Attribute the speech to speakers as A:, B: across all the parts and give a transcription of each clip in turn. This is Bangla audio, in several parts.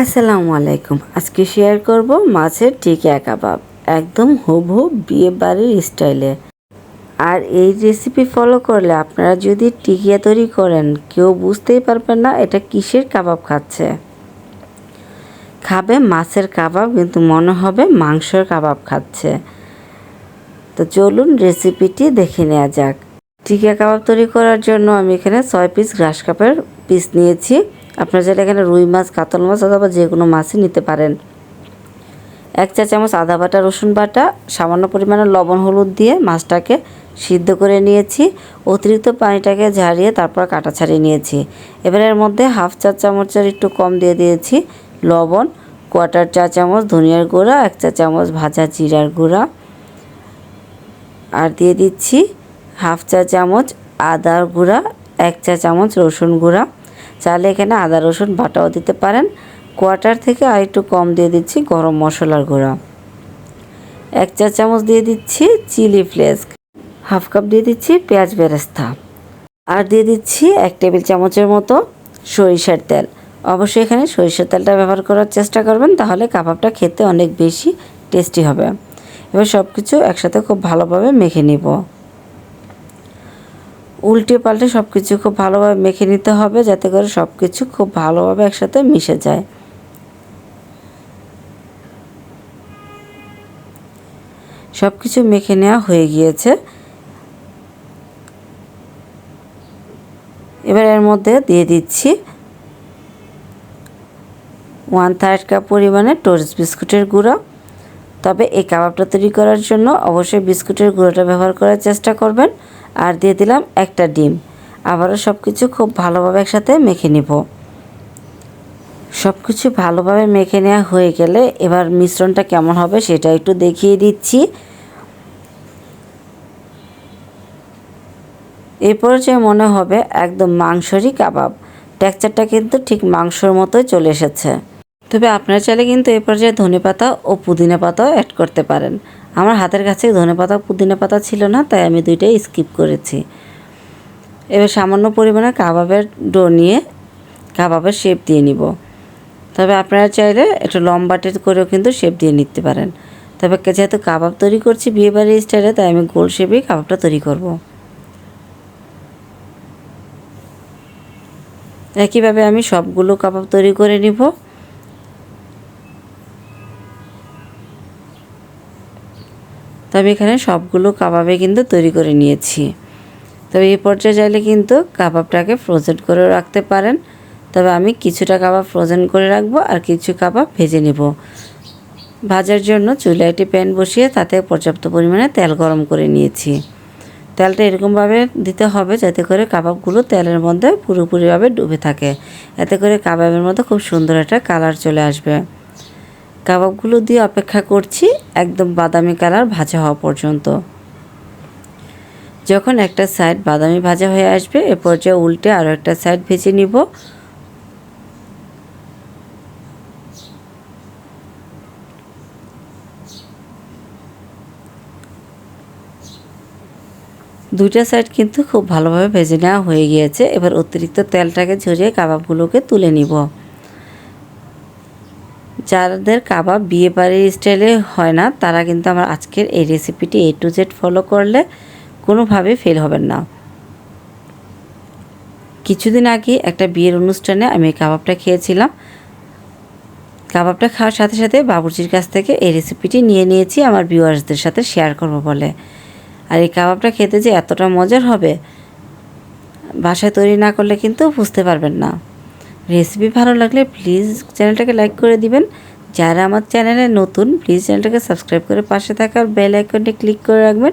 A: আসসালামু আলাইকুম। আজকে শেয়ার করব মাছের টিকিয়া কাবাব, একদম হুবহু বিয়ে বাড়ির স্টাইলে আর এই রেসিপি ফলো করলে আপনারা যদি টিকিয়া তৈরি করেন, কেউ বুঝতেই পারবেন না এটা কিসের কাবাব খাচ্ছে। খাবে মাছের কাবাব, কিন্তু মনে হবে মাংসের কাবাব খাচ্ছে। তো চলুন রেসিপিটি দেখে নেওয়া যাক। টিকিয়া কাবাব তৈরি করার জন্য আমি এখানে ছয় পিস ঘাস কাপের পিস নিয়েছি। আপনারা যেটা এখানে রুই মাছ, কাতল মাছ অথবা যে কোনো মাছই নিতে পারেন। এক চা চামচ আদা বাটা, রসুন বাটা, সামান্য পরিমাণে লবণ, হলুদ দিয়ে মাছটাকে সিদ্ধ করে নিয়েছি। অতিরিক্ত পানিটাকে ঝারিয়ে তারপর কাটা ছাড়িয়ে নিয়েছি। এবার এর মধ্যে হাফ চা চামচের একটু কম দিয়ে দিয়েছি লবণ কোয়াটার চা চামচ ধনিয়ার গুঁড়া, এক চা চামচ ভাজা জিরার গুঁড়া। আর দিয়ে দিচ্ছি হাফ চা চামচ আদার গুঁড়া, এক চা চামচ রসুন গুঁড়া। চাইলে এখানে আদা, রসুন বাটাও দিতে পারেন। কোয়াটার থেকে আর একটু কম দিয়ে দিচ্ছি গরম মশলার গুঁড়া। এক চা চামচ দিয়ে দিচ্ছি চিলি ফ্লেক্স। হাফ কাপ দিয়ে দিচ্ছি পেঁয়াজ বেরেস্তা। আর দিয়ে দিচ্ছি এক টেবিল চামচের মতো সরিষার তেল। অবশ্যই এখানে সরিষার তেলটা ব্যবহার করার চেষ্টা করবেন, তাহলে কাবাবটা খেতে অনেক বেশি টেস্টি হবে। এবার সব কিছু একসাথে খুব ভালোভাবে মেখে নিব। উল্টে পাল্টে সব কিছু খুব ভালোভাবে মেখে নিতে হবে যাতে করে সব কিছু খুব ভালোভাবে একসাথে মিশে যায়। সব কিছু মেখে নেওয়া হয়ে গিয়েছে। এবার এর মধ্যে দিয়ে দিচ্ছি ওয়ান থার্ড কাপ পরিমাণে টোস্ট বিস্কুটের গুঁড়ো। তবে এই কাবাবটা তৈরি করার জন্য অবশ্যই বিস্কুটের গুঁড়োটা ব্যবহার করার চেষ্টা করবেন। আর দিয়ে দিলাম একটা ডিম। আবারও সব কিছু খুব ভালোভাবে একসাথে মেখে নিব। সব কিছু ভালোভাবে মেখে নেওয়া হয়ে গেলে এবার মিশ্রণটা কেমন হবে সেটা একটু দেখিয়ে দিচ্ছি। এই পর্যায়ে মনে হবে একদম মাংসরই কাবাব। টেক্সচারটা কিন্তু ঠিক মাংসর মতোই চলে এসেছে। তবে আপনারা চাইলে কিন্তু এই পর্যায়ে ধনে পাতা ও পুদিনা পাতাও অ্যাড করতে পারেন। আমার হাতের কাছে ধনে পাতা পুদিনা পাতা ছিল না, তাই আমি দুইটাই স্কিপ করেছি। এবার সামান্য পরিমাণে কাবাবের ডো নিয়ে কাবাবের শেপ দিয়ে নিব। তবে আপনারা চাইলে একটু লম্বাটের করেও কিন্তু শেপ দিয়ে নিতে পারেন। তবে যেহেতু কাবাব তৈরি করছি বিয়েবাড়ির স্টাইলে তাই আমি গোল শেপেই কাবাবটা তৈরি করব। একইভাবে আমি সবগুলো কাবাব তৈরি করে নিব। তবে এখানে সবগুলো কাবাবে কিন্তু তৈরি করে নিয়েছি। তবে এই পর্যায়ে চাইলে কিন্তু কাবাবটাকে ফ্রোজেন করে রাখতে পারেন। তবে আমি কিছুটা কাবাব ফ্রোজেন করে রাখব আর কিছু কাবাব ভেজে নেব। ভাজার জন্য চুলে একটি প্যান বসিয়ে তাতে পর্যাপ্ত পরিমাণে তেল গরম করে নিয়েছি। তেলটা এরকমভাবে দিতে হবে যাতে করে কাবাবগুলো তেলের মধ্যে পুরোপুরিভাবে ডুবে থাকে। এতে করে কাবাবের মধ্যে খুব সুন্দর একটা কালার চলে আসবে। কাবাবগুলো দিয়ে অপেক্ষা করছি একদম বাদামি কালার ভাজা হওয়া পর্যন্ত। যখন একটা সাইড বাদামি ভাজা হয়ে আসবে, এ পর্যায়ে উল্টে আরও একটা সাইড ভেজে নিব। দুইটা সাইড কিন্তু খুব ভালোভাবে ভেজে নেওয়া হয়ে গিয়েছে। এবার অতিরিক্ত তেলটাকে ঝরিয়ে কাবাবগুলোকে তুলে নিব। যাদের কাবাব বিয়ে বাড়ির স্টাইলে হয় না, তারা কিন্তু আমার আজকের এই রেসিপিটি এ টু জেড ফলো করলে কোনোভাবে ফেল হবেন না। কিছুদিন আগে একটা বিয়ের অনুষ্ঠানে আমি কাবাবটা খেয়েছিলাম। কাবাবটা খাওয়ার সাথে সাথে বাবুর্চির কাছ থেকে এই রেসিপিটি নিয়ে নিয়েছি, আমার ভিউয়ার্সদের সাথে শেয়ার করব বলে। আর এই কাবাবটা খেতে যে এতটা মজার হবে, বাসায় তৈরি না করলে কিন্তু বুঝতে পারবেন না। রেসিপি ভালো লাগলে প্লিজ চ্যানেলটাকে লাইক করে দিবেন। যারা আমার চ্যানেলে নতুন প্লিজ চ্যানেলটাকে সাবস্ক্রাইব করে পাশে থাকার বেল আইকনটি ক্লিক করে রাখবেন।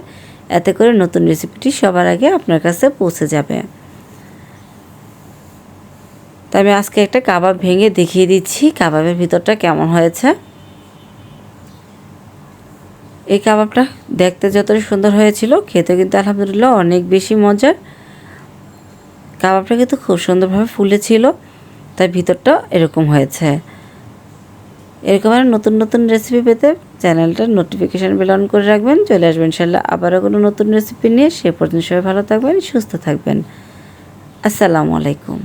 A: এতে করে নতুন রেসিপিটি সবার আগে আপনার কাছে পৌঁছে যাবে। তো আমি আজকে একটা কাবাব ভেঙে দেখিয়ে দিচ্ছি। কাবাবের ভিতরটা কেমন হয়েছে? এই কাবাবটা দেখতে যতটা সুন্দর হয়েছিল খেতে কিন্তু আলহামদুলিল্লাহ অনেক বেশি মজার। কাবাবটা কিন্তু খুব সুন্দরভাবে ফুলেছিল। তাই ভিতরটা এরকম হয়েছে। এরকম আর নতুন নতুন রেসিপি পেতে চ্যানেলটার নোটিফিকেশান বেল অন করে রাখবেন। চলে আসবেন ইনশাল্লাহ আবারও কোনো নতুন রেসিপি নিয়ে। সে পর্যন্ত সবাই ভালো থাকবেন, সুস্থ থাকবেন। আসসালামু আলাইকুম।